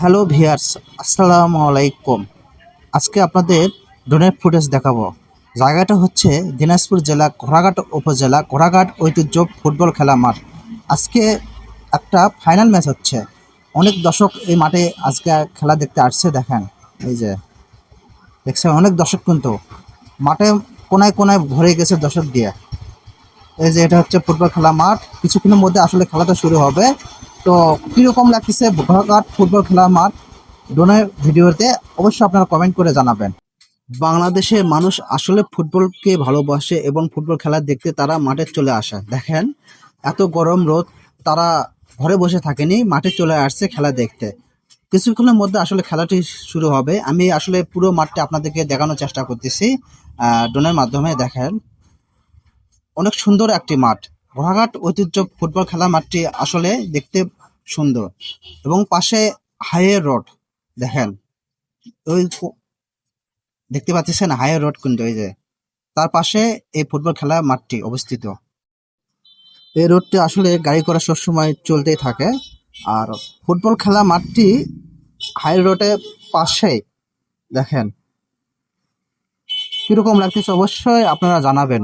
Hello viewers, আসসালামু আলাইকুম। আজকে আপনাদের ড্রোনের ফুটেজ দেখাবো। জায়গাটা হচ্ছে দিনাজপুর জেলা ঘোড়াঘাট উপজেলা ঘোড়াঘাট ঐতিহ্য ফুটবল খেলা মাঠ। আজকে একটা ফাইনাল ম্যাচ হচ্ছে। অনেক দর্শক এই মাঠে আজকে খেলা দেখতে আসছে, দেখেন। এই যে, দেখছেন? অনেক দর্শক কিন্তু মাঠে কোনায় কোনায় ভরে গেছে দর্শক দিয়ে। এই যে, এটা হচ্ছে ফুটবল খেলা মাঠ। কিছুক্ষণের মধ্যে আসলে খেলাটা শুরু হবে। তো কীরকম লাগতেছে ঘোড়াঘাট ফুটবল খেলা মাঠ? ডোনের ভিডিওতে অবশ্যই আপনারা কমেন্ট করে জানাবেন। বাংলাদেশের মানুষ আসলে ফুটবলকে ভালোবাসে এবং ফুটবল খেলা দেখতে তারা মাঠে চলে আসে। দেখেন, এত গরম রোদ, তারা ঘরে বসে থাকেনি, মাঠে চলে আসছে খেলা দেখতে। কিছুক্ষণের মধ্যে আসলে খেলাটি শুরু হবে। আমি আসলে পুরো মাঠটা আপনাদেরকে দেখানোর চেষ্টা করতেছি ড্রোনের মাধ্যমে দেখেন। অনেক সুন্দর একটি মাঠ। ঘোড়াঘাট ঐতিহ্য ফুটবল খেলা মাঠটি আসলে দেখতে সুন্দর। এবং পাশে হাইওয়ে রোড, দেখেন। ওই দেখতে পাচ্ছেন হাইওয়ে রোড কিন্তু এই যে। তার পাশে এই ফুটবল খেলা মাঠটি অবস্থিত। এই রোডটি আসলে গাড়ি করা সবসময় চলতেই থাকে। আর ফুটবল খেলা মাঠটি হাই রোডের পাশেই, দেখেন। কীরকম লাগতেছে অবশ্যই আপনারা জানাবেন।